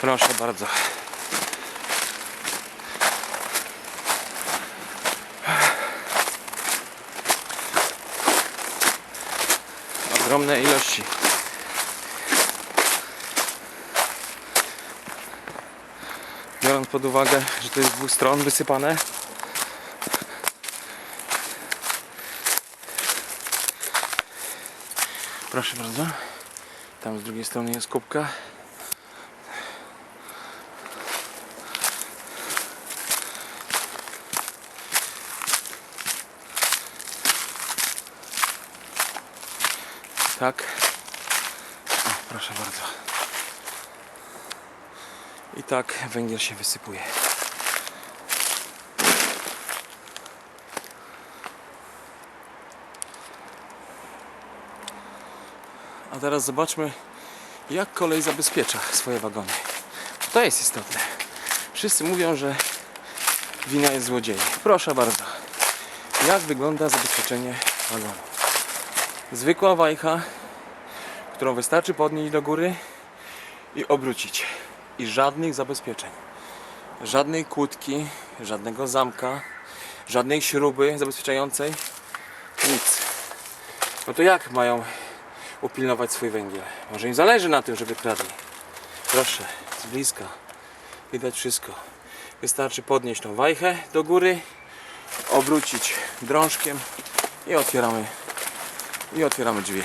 Proszę bardzo. Ogromne ilości. Biorąc pod uwagę, że to jest z dwóch stron wysypane. Proszę bardzo. Tam z drugiej strony jest kubka. Tak. O, proszę bardzo. I tak węgiel się wysypuje. A teraz zobaczmy, jak kolej zabezpiecza swoje wagony. To jest istotne. Wszyscy mówią, że wina jest złodziei. Proszę bardzo. Jak wygląda zabezpieczenie wagonu? Zwykła wajcha, którą wystarczy podnieść do góry i obrócić. I żadnych zabezpieczeń. Żadnej kłódki, żadnego zamka, żadnej śruby zabezpieczającej. Nic. No to jak mają upilnować swój węgiel? Może im zależy na tym, żeby kradli. Proszę, z bliska. Widać wszystko. Wystarczy podnieść tą wajchę do góry, obrócić drążkiem i otwieramy i otwieramy drzwi.